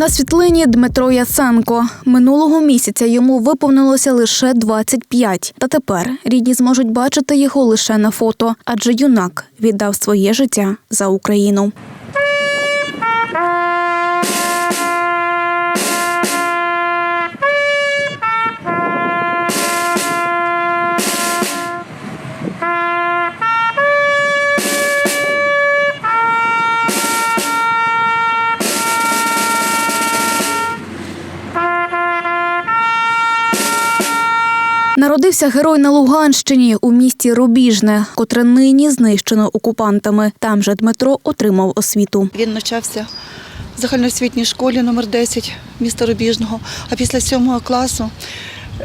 На світлині Дмитро Яценко. Минулого місяця йому виповнилося лише 25. Та тепер рідні зможуть бачити його лише на фото, адже юнак віддав своє життя за Україну. Народився герой на Луганщині у місті Рубіжне, котре нині знищено окупантами. Там же Дмитро отримав освіту. Він навчався в загальноосвітній школі номер 10 міста Рубіжного. А після сьомого класу,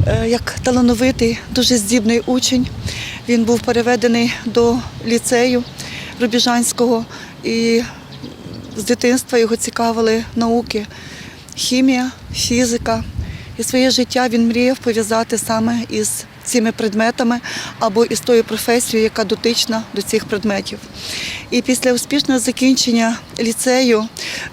е, як талановитий, дуже здібний учень, він був переведений до ліцею Рубіжанського. І з дитинства його цікавили науки, хімія, фізика. І своє життя він мріяв пов'язати саме із цими предметами або із тою професією, яка дотична до цих предметів. І після успішного закінчення ліцею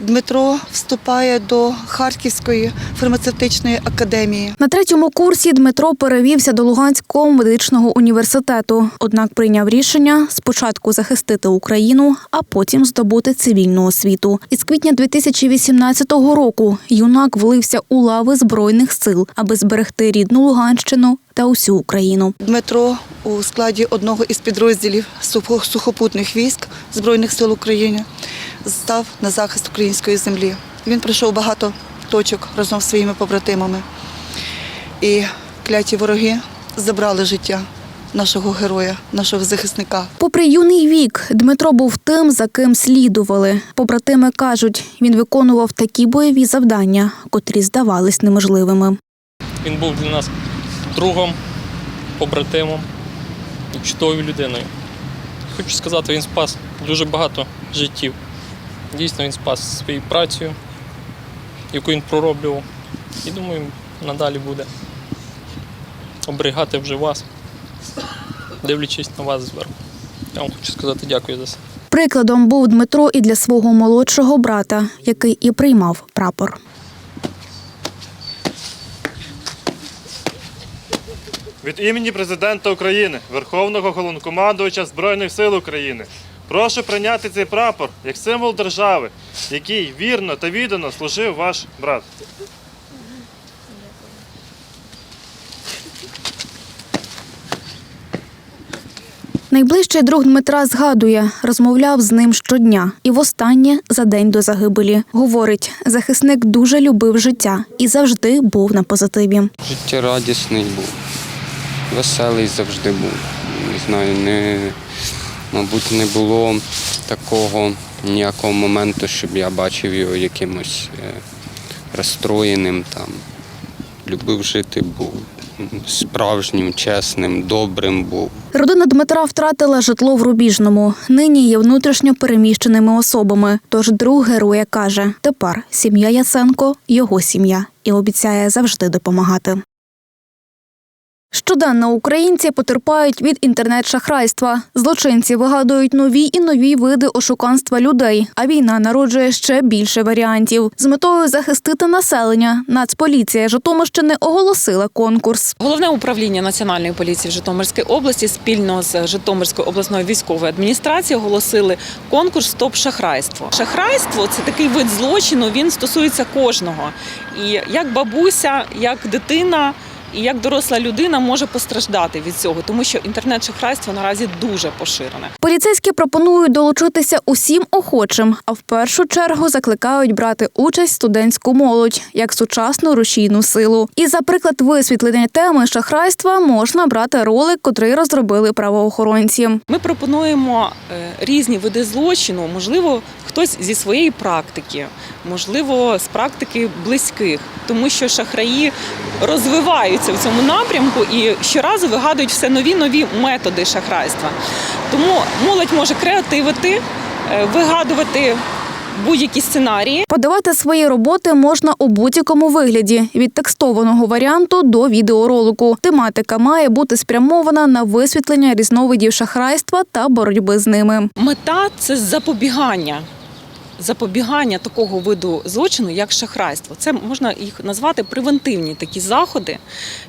Дмитро вступає до Харківської фармацевтичної академії. На третьому курсі Дмитро перевівся до Луганського медичного університету. Однак прийняв рішення спочатку захистити Україну, а потім здобути цивільну освіту. Із квітня 2018 року юнак влився у лави збройних сил, аби зберегти рідну Луганщину та усю Україну. Дмитро у складі одного із підрозділів сухопутних військ Збройних сил України став на захист української землі. Він пройшов багато точок разом з своїми побратимами. І кляті вороги забрали життя нашого героя, нашого захисника. Попри юний вік, Дмитро був тим, за ким слідували. Побратими кажуть, він виконував такі бойові завдання, котрі здавались неможливими. Він був для нас другом, побратимом і чудовою людиною. Хочу сказати, він спас дуже багато життів. Дійсно, він спас своєю працею, яку він пророблював. І думаю, надалі буде оберігати вже вас, дивлячись на вас зверху. Я вам хочу сказати дякую за це. Прикладом був Дмитро і для свого молодшого брата, який і приймав прапор. Від імені президента України, Верховного Головнокомандувача Збройних сил України, прошу прийняти цей прапор як символ держави, який вірно та віддано служив ваш брат. Найближчий друг Дмитра згадує, розмовляв з ним щодня і востаннє за день до загибелі. Говорить, захисник дуже любив життя і завжди був на позитиві. Життєрадісний був, веселий завжди був. Не знаю, не, мабуть, не було такого ніякого моменту, щоб я бачив його якимось е, розстроєним. Там. Любив жити, був справжнім, чесним, добрим був. Родина Дмитра втратила житло в Рубіжному. Нині є внутрішньо переміщеними особами. Тож друг героя каже: тепер сім'я Яценко його сім'я і обіцяє завжди допомагати. Щоденно українці потерпають від інтернет-шахрайства. Злочинці вигадують нові і нові види ошуканства людей, а війна народжує ще більше варіантів. З метою захистити населення Нацполіція Житомирщини оголосила конкурс. Головне управління Національної поліції в Житомирській області спільно з Житомирською обласною військовою адміністрацією оголосили конкурс Стоп шахрайство. Шахрайство це такий вид злочину. Він стосується кожного. І як бабуся, як дитина. І як доросла людина може постраждати від цього, тому що інтернет-шахрайство наразі дуже поширене. Поліцейські пропонують долучитися усім охочим, а в першу чергу закликають брати участь студентську молодь як сучасну рушійну силу. І за приклад висвітлення теми шахрайства можна брати ролик, котрий розробили правоохоронці. Ми пропонуємо е, різні види злочину, можливо, хтось зі своєї практики, можливо, з практики близьких, тому що шахраї розвиваються в цьому напрямку і щоразу вигадують все нові нові методи шахрайства. Тому молодь може креативити, е, вигадувати будь-які сценарії. Подавати свої роботи можна у будь-якому вигляді від текстованого варіанту до відеоролику. Тематика має бути спрямована на висвітлення різновидів шахрайства та боротьби з ними. Мета це запобігання запобігання такого виду злочину, як шахрайство. Це можна їх назвати превентивні такі заходи,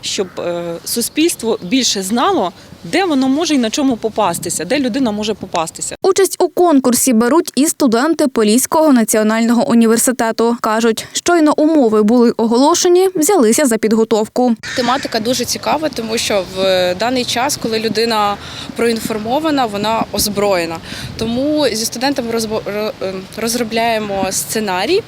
щоб е, суспільство більше знало, де воно може і на чому попастися, де людина може попастися. Участь у конкурсі беруть і студенти Поліського національного університету. кажуть, щойно умови були оголошені, взялися за підготовку. Тематика дуже цікава, тому що в даний час, коли людина проінформована, вона озброєна. Тому зі студентами розбо- е, розробляємо сценарій.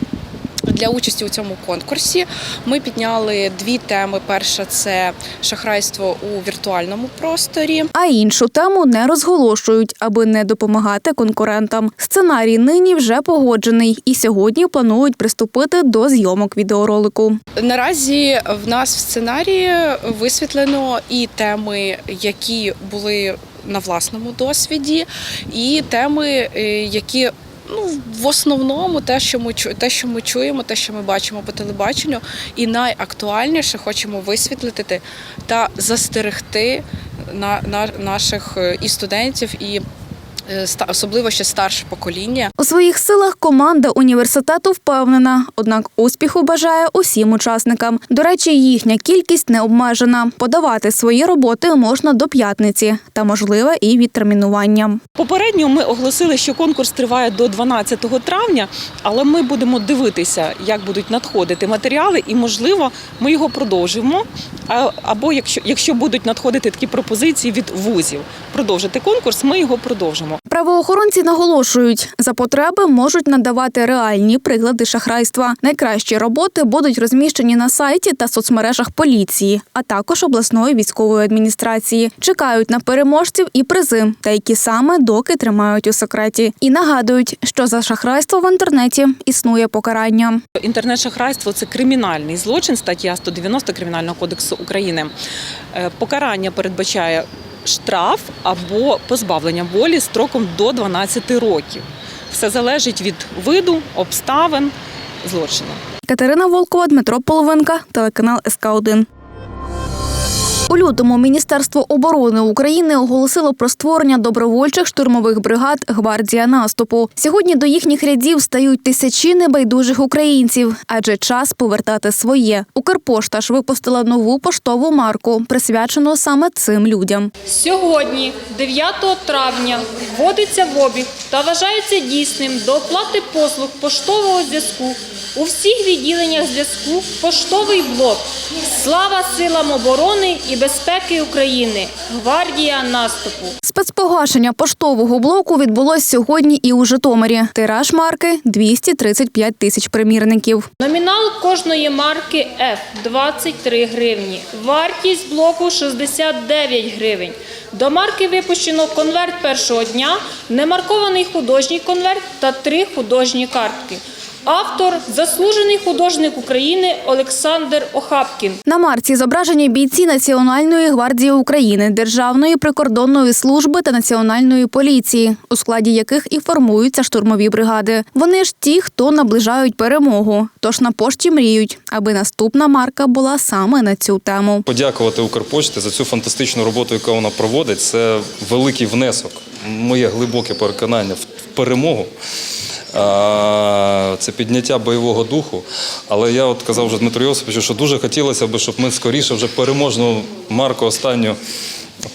Для участі у цьому конкурсі ми підняли дві теми. Перша це шахрайство у віртуальному просторі. А іншу тему не розголошують, аби не допомагати конкурентам. Сценарій нині вже погоджений, і сьогодні планують приступити до зйомок відеоролику. Наразі в нас в сценарії висвітлено і теми, які були на власному досвіді, і теми, е, які ну в основному те, що ми те, що ми чуємо, те, що ми бачимо по телебаченню, і найактуальніше хочемо висвітлити та застерегти на, на наших е, і студентів, і особливо ще старше покоління. У своїх силах команда університету впевнена, однак успіху бажає усім учасникам. До речі, їхня кількість не обмежена. Подавати свої роботи можна до п'ятниці та можливе і відтермінування. Попередньо ми оголосили, що конкурс триває до 12 травня, але ми будемо дивитися, як будуть надходити матеріали, і можливо, ми його продовжимо. А- Або якщо, якщо будуть надходити такі пропозиції від вузів, продовжити конкурс, ми його продовжимо. Правоохоронці наголошують, за потреби можуть надавати реальні приклади шахрайства. Найкращі роботи будуть розміщені на сайті та соцмережах поліції, а також обласної військової адміністрації. Чекають на переможців і призи, та які саме доки тримають у секреті. І нагадують, що за шахрайство в інтернеті існує покарання. Інтернет-шахрайство це кримінальний злочин, стаття 190 Кримінального кодексу України. Е, Покарання передбачає штраф або позбавлення волі строком до 12 років. Все залежить від виду, обставин злочину. Катерина Волкова, Дмитро Половенка, телеканал СК 1 Лютому Міністерство оборони України оголосило про створення добровольчих штурмових бригад Гвардія наступу. Сьогодні до їхніх рядів стають тисячі небайдужих українців, адже час повертати своє. Укрпошта ж випустила нову поштову марку, присвячену саме цим людям. Сьогодні, 9 травня, вводиться в обіг та вважається дійсним до оплати послуг поштового зв'язку у всіх відділеннях зв'язку поштовий блок. Слава силам оборони і безпеки України! Гвардія наступу! Спецпогашення поштового блоку відбулось сьогодні і у Житомирі. Тираж марки 235 тисяч примірників. Номінал кожної марки F – 23 гривні. Вартість блоку – 69 гривень. До марки випущено конверт першого дня, немаркований художній конверт та три художні картки. Автор – заслужений художник України Олександр Охапкін. На марці зображені бійці Національної гвардії України, Державної прикордонної служби та національної поліції, у складі яких і формуються штурмові бригади. Вони ж ті, хто наближають перемогу. Тож на пошті мріють, аби наступна марка була саме на цю тему. Подякувати Укрпошті за цю фантастичну роботу, яку вона проводить. Це великий внесок, моє глибоке переконання в перемогу. Це підняття бойового духу. Але я от казав вже Дмитру Йосиповичу, що дуже хотілося б, щоб ми скоріше вже переможну марку останню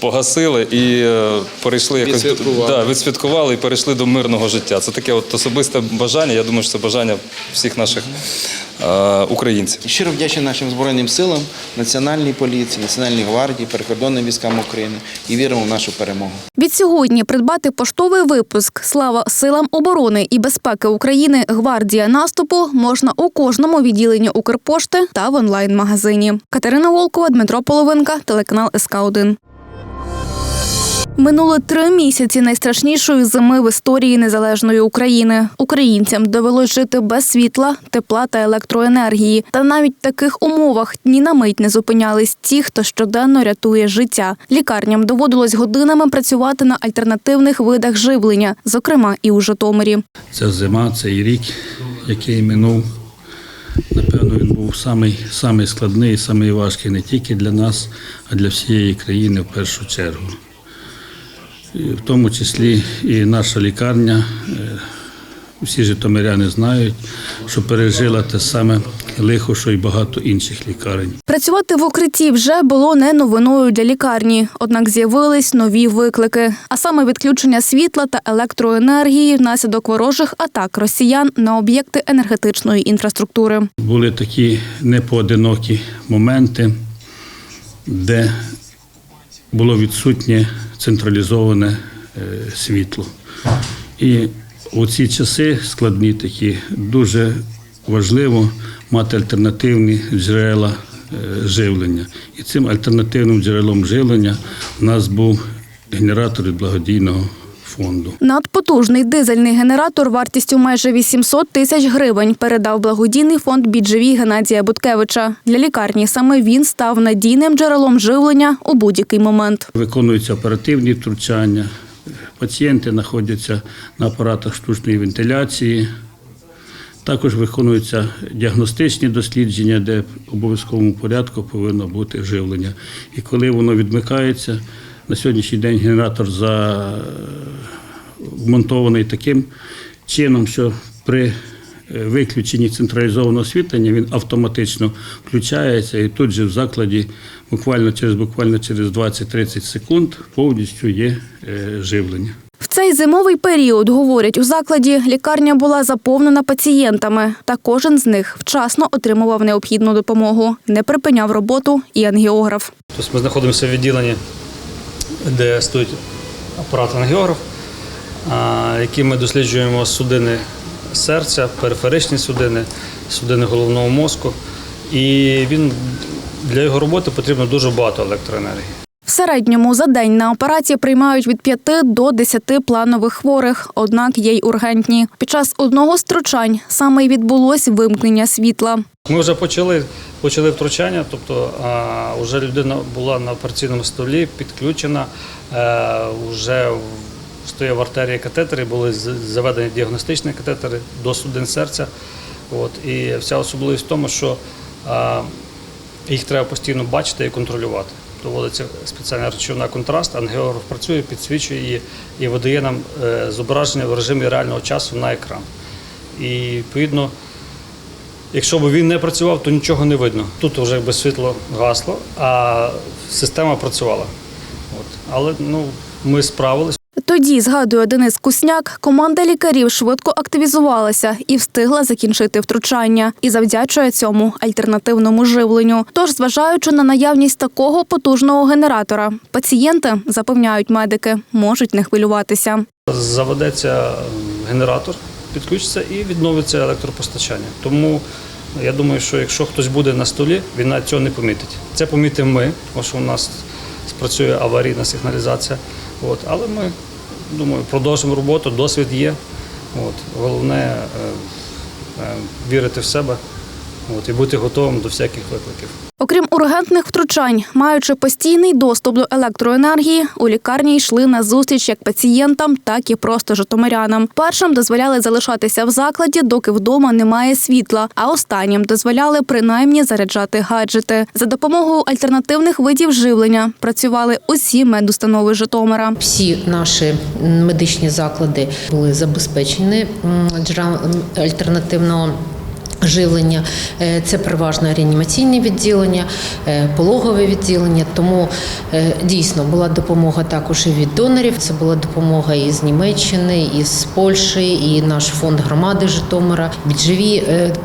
погасили і е, перейшли якось Відсвяткували. Да, відсвяткували і перейшли до мирного життя. Це таке от особисте бажання. Я думаю, що це бажання всіх наших е, українців. Щиро вдячний нашим Збройним силам, Національній поліції, Національній гвардії, прикордонним військам України і віримо в нашу перемогу. Від сьогодні придбати поштовий випуск Слава силам оборони і безпеки України Гвардія наступу можна у кожному відділенні Укрпошти та в онлайн-магазині. Катерина Волкова, Дмитро Половинка, телеканал СК 1 Минуло три місяці найстрашнішої зими в історії незалежної України. Українцям довелось жити без світла, тепла та електроенергії. Та навіть в таких умовах ні на мить не зупинялись ті, хто щоденно рятує життя. Лікарням доводилось годинами працювати на альтернативних видах живлення, зокрема і у Житомирі. Ця зима, цей рік, який минув, напевно, він був самий, самий складний, самий важкий не тільки для нас, а для всієї країни в першу чергу. І в тому числі і наша лікарня е, всі житомиряни знають, що пережила те саме лихо, що й багато інших лікарень. Працювати в укритті вже було не новиною для лікарні, однак з'явились нові виклики, а саме відключення світла та електроенергії внаслідок ворожих атак росіян на об'єкти енергетичної інфраструктури. Були такі непоодинокі моменти, де було відсутнє централізоване е, світло. І у ці часи складні такі дуже важливо мати альтернативні джерела е, живлення. І цим альтернативним джерелом живлення у нас був генератор благодійного фонду. Надпотужний дизельний генератор вартістю майже 800 тисяч гривень передав благодійний фонд «Біджеві» Геннадія Буткевича. Для лікарні саме він став надійним джерелом живлення у будь-який момент. Виконуються оперативні втручання. Пацієнти знаходяться на апаратах штучної вентиляції. Також виконуються діагностичні дослідження, де в обов'язковому порядку повинно бути живлення. І коли воно відмикається, на сьогоднішній день генератор за... вмонтований таким чином, що при е, виключенні централізованого освітлення він автоматично включається і тут же в закладі буквально через буквально через 20-30 секунд повністю є е, живлення. В цей зимовий період, говорять у закладі, лікарня була заповнена пацієнтами, та кожен з них вчасно отримував необхідну допомогу. Не припиняв роботу і ангіограф. Тобто ми знаходимося в відділенні, де стоїть апарат ангіограф, а, яким ми досліджуємо судини серця, периферичні судини, судини головного мозку. І він для його роботи потрібно дуже багато електроенергії. В середньому за день на операції приймають від 5 до 10 планових хворих, однак є й ургентні. Під час одного з втручань саме й відбулось вимкнення світла. Ми вже почали, почали втручання, тобто а, вже людина була на операційному столі, підключена, е, вже в- стояв артерії катетери, були заведені діагностичні катетери до судин серця. От, і вся особливість в тому, що а, їх треба постійно бачити і контролювати. Доводиться спеціальна речовина контраст, ангіограф працює, підсвічує її і видає нам е, зображення в режимі реального часу на екран. І відповідно. Якщо б він не працював, то нічого не видно. Тут вже якби світло гасло, а система працювала. От. Але ну, ми справились. Тоді, згадує Денис Кусняк, команда лікарів швидко активізувалася і встигла закінчити втручання. І завдячує цьому альтернативному живленню. Тож, зважаючи на наявність такого потужного генератора, пацієнти, запевняють медики, можуть не хвилюватися. Заведеться генератор, підключиться і відновиться електропостачання. Тому я думаю, що якщо хтось буде на столі, він навіть цього не помітить. Це помітимо ми, тому що у нас спрацює аварійна сигналізація. От. Але ми думаю, продовжимо роботу, досвід є. От. Головне е, е, вірити в себе от, і бути готовим до всяких викликів. Окрім ургентних втручань, маючи постійний доступ до електроенергії, у лікарні йшли на зустріч як пацієнтам, так і просто житомирянам. Першим дозволяли залишатися в закладі, доки вдома немає світла, а останнім дозволяли принаймні заряджати гаджети. За допомогою альтернативних видів живлення працювали усі медустанови Житомира. Всі наші медичні заклади були забезпечені альтернативного. Живлення Е, це переважно реанімаційні відділення, е, пологове відділення. Тому е, дійсно була допомога також і від донорів. Це була допомога із Німеччини, із Польщі, і наш фонд громади Житомира. Біджеві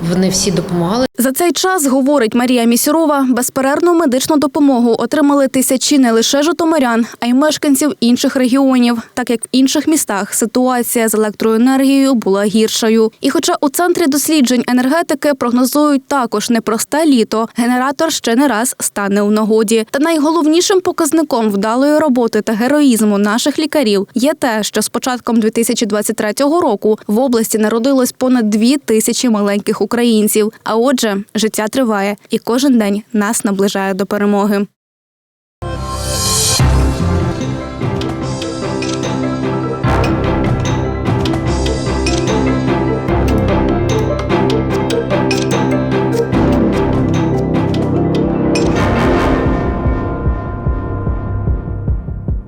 вони всі допомагали. За цей час, говорить Марія Місюрова, безперервну медичну допомогу отримали тисячі не лише житомирян, а й мешканців інших регіонів, так як в інших містах ситуація з електроенергією була гіршою. І хоча у центрі досліджень енергетики прогнозують також непросте літо, генератор ще не раз стане у нагоді. Та найголовнішим показником вдалої роботи та героїзму наших лікарів є те, що з початком 2023 року в області народилось понад дві тисячі маленьких українців. А отже, життя триває, і кожен день нас наближає до перемоги.